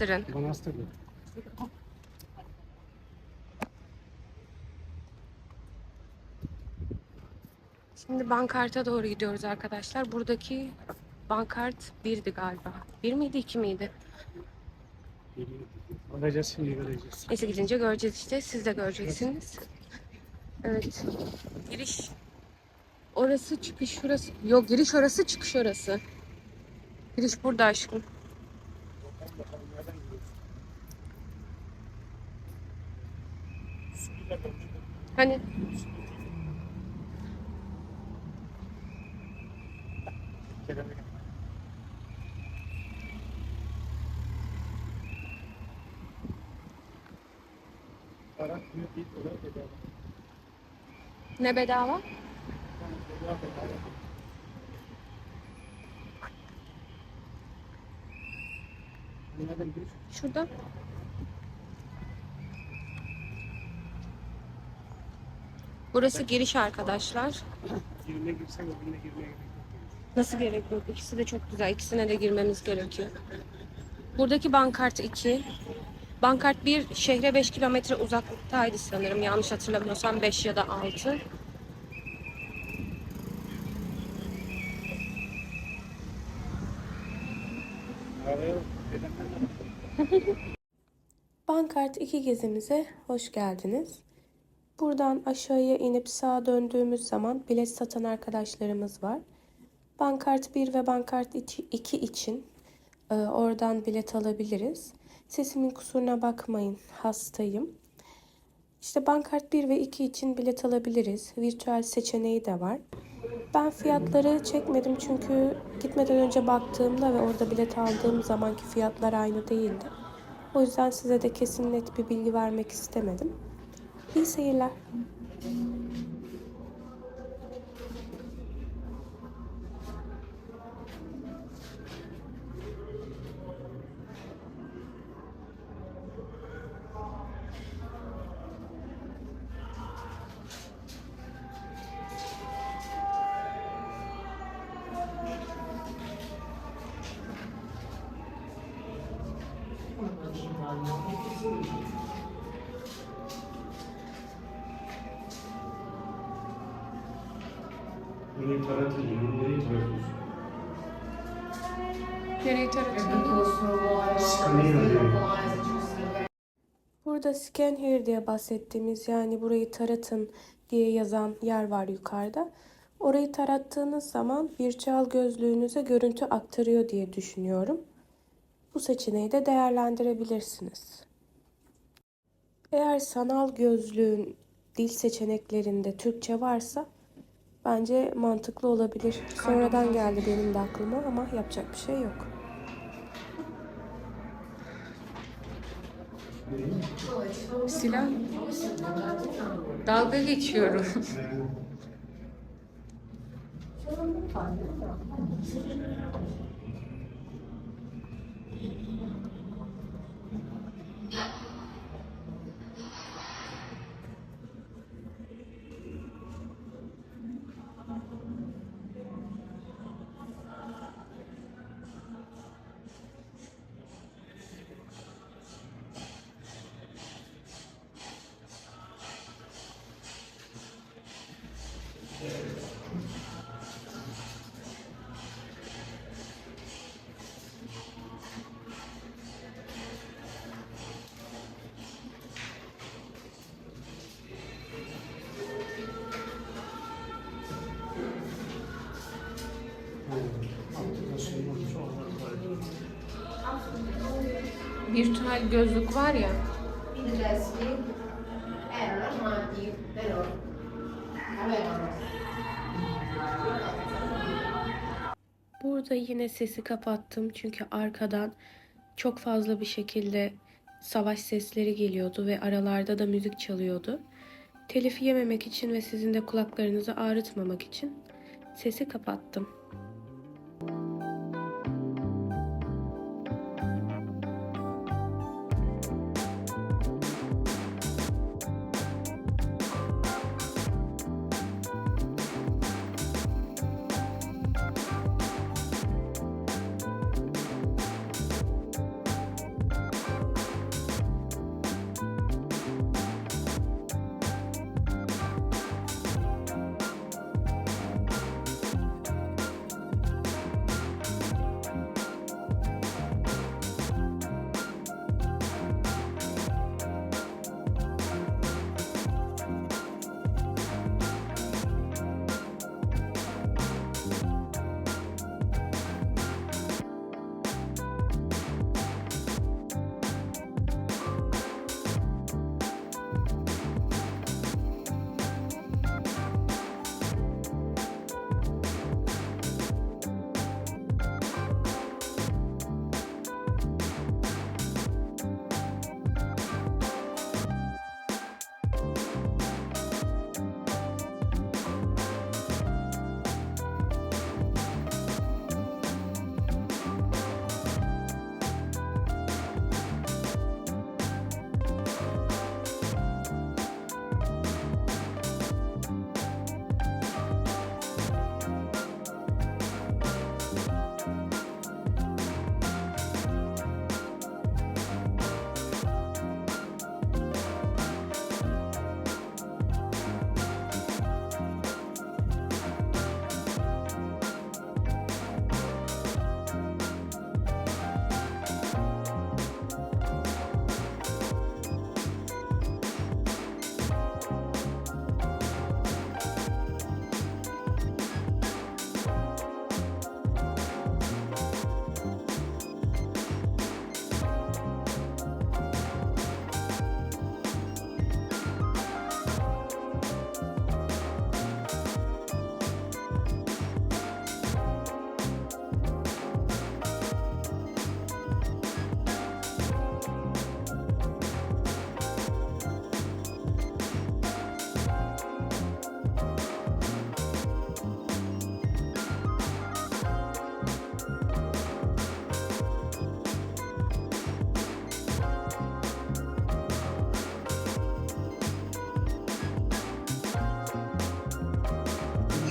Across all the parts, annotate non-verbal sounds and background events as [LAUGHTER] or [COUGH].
Manastır'ın. Manastır mı? Şimdi bankarta doğru gidiyoruz arkadaşlar. Buradaki bankart birdi galiba. Bir miydi iki miydi? Bakacağız şimdi göreceğiz. Neyse gidince göreceğiz işte. Siz de göreceksiniz. Evet. Giriş. Orası çıkış şurası. Yok giriş orası çıkış orası. Giriş burada aşkım. Hani ne bedava? Şurada. Burası giriş arkadaşlar. Girmeye girsek öbürüne girmeye gerek yok. Nasıl gerek yok? İkisi de çok güzel. İkisine de girmemiz gerekiyor. Buradaki bankart 2. Bankart 1 şehre 5 kilometre uzaklıktaydı sanırım. Yanlış hatırlamıyorsam 5 ya da 6. Araya dedemden Bankart 2 gezimize hoş geldiniz. Buradan aşağıya inip sağa döndüğümüz zaman bilet satan arkadaşlarımız var. Bankart 1 ve bankart 2 için e, oradan bilet alabiliriz. Sesimin kusuruna bakmayın, hastayım. İşte bankart 1 ve 2 için bilet alabiliriz. Virtüel seçeneği de var. Ben fiyatları çekmedim çünkü gitmeden önce baktığımda ve orada bilet aldığım zamanki fiyatlar aynı değildi. O yüzden size de kesin net bir bilgi vermek istemedim. y se relajan. Burayı taratın, burayı taratıyorsun. Nereyi. Burada scan here diye bahsettiğimiz yani burayı taratın diye yazan yer var yukarıda. Orayı tarattığınız zaman virtual gözlüğünüze görüntü aktarıyor diye düşünüyorum. Bu seçeneği de değerlendirebilirsiniz. Eğer sanal gözlüğün dil seçeneklerinde Türkçe varsa bence mantıklı olabilir. Sonradan geldi benim de aklıma ama yapacak bir şey yok. Silah Dalga geçiyorum. [LAUGHS] Virtüel gözlük var ya. Burada yine sesi kapattım çünkü arkadan çok fazla bir şekilde savaş sesleri geliyordu ve aralarda da müzik çalıyordu. Telifi yememek için ve sizin de kulaklarınızı ağrıtmamak için sesi kapattım.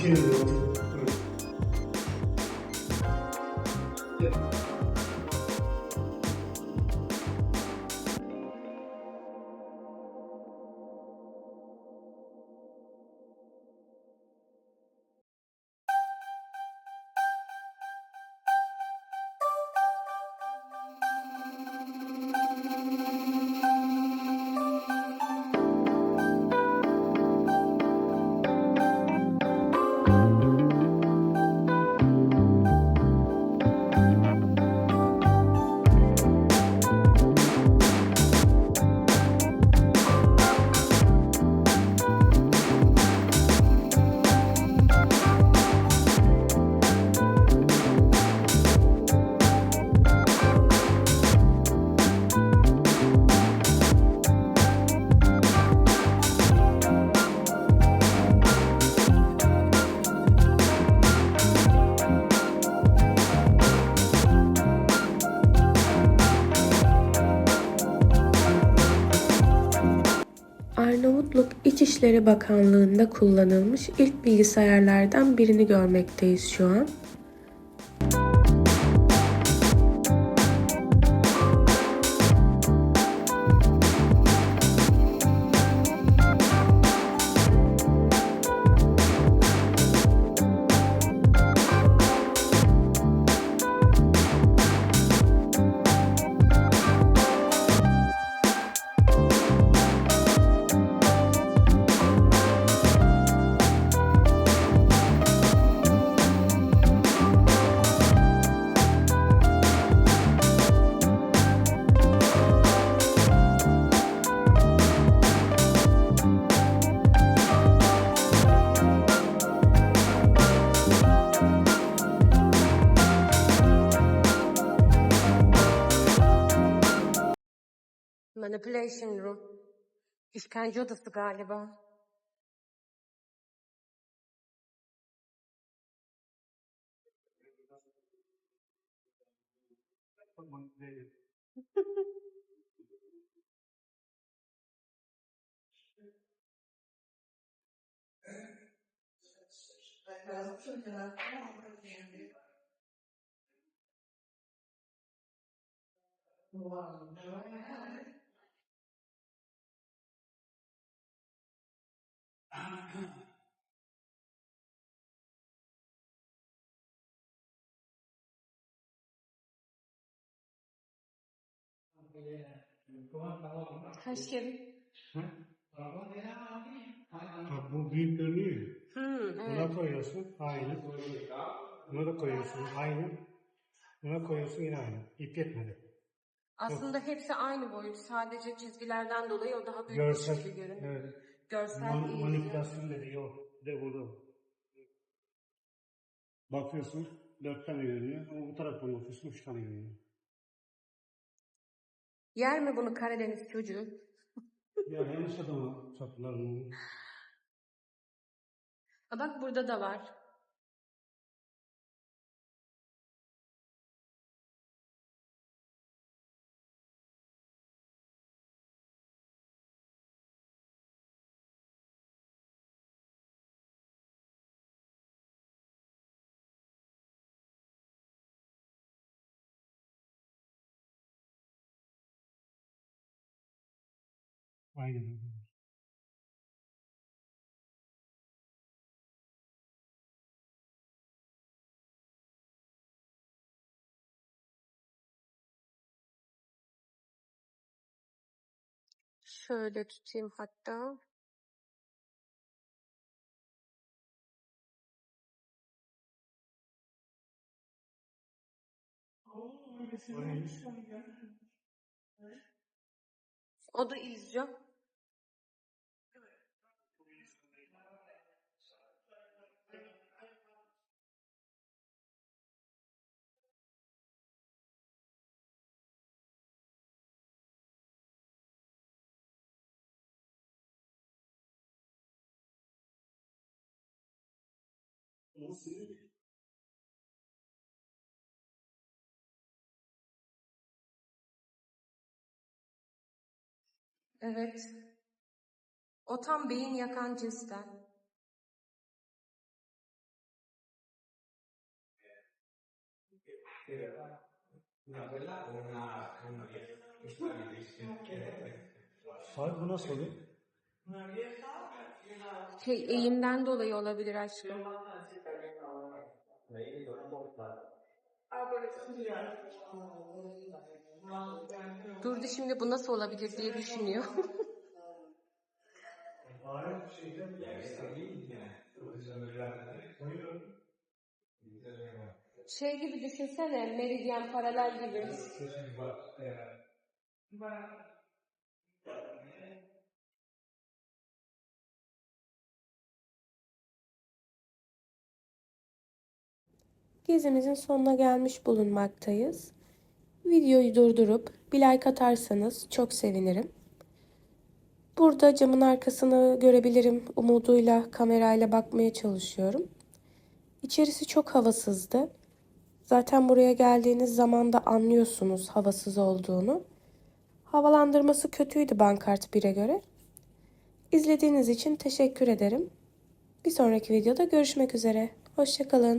İki İçişleri Bakanlığı'nda kullanılmış ilk bilgisayarlardan birini görmekteyiz şu an. Manipulation room. İşkence odası galiba. Taşım. Bak bu büyük görünüyor. Buna evet. koyuyorsun aynı. Buna da koyuyorsun aynı. Buna koyuyorsun yine aynı. İp yetmedi. Aslında hepsi aynı boyut. Sadece çizgilerden dolayı o daha büyük Görsel. gibi görünüyor. Evet. Görsel Man- iyi. manipülasyon dedi yok. De burada. Bakıyorsun dört tane görünüyor ama bu taraftan bakıyorsun üç tane görünüyor. Yer mi bunu Karadeniz çocuğu? [LAUGHS] Ya yanlış adama sattılar bunu. Bak burada da var. Aynen. Şöyle tutayım hatta. O da Nasıl? Evet. O tam beyin yakan cinsten. Hayır bu nasıl oluyor? Şey eğimden dolayı olabilir aşkım. Durdu şimdi bu nasıl olabilir diye düşünüyor. [LAUGHS] şey gibi düşünsene meridyen paralel gibi. Gezimizin sonuna gelmiş bulunmaktayız. Videoyu durdurup bir like atarsanız çok sevinirim. Burada camın arkasını görebilirim umuduyla kamerayla bakmaya çalışıyorum. İçerisi çok havasızdı. Zaten buraya geldiğiniz zaman da anlıyorsunuz havasız olduğunu. Havalandırması kötüydü Bankart 1'e göre. İzlediğiniz için teşekkür ederim. Bir sonraki videoda görüşmek üzere. Hoşçakalın.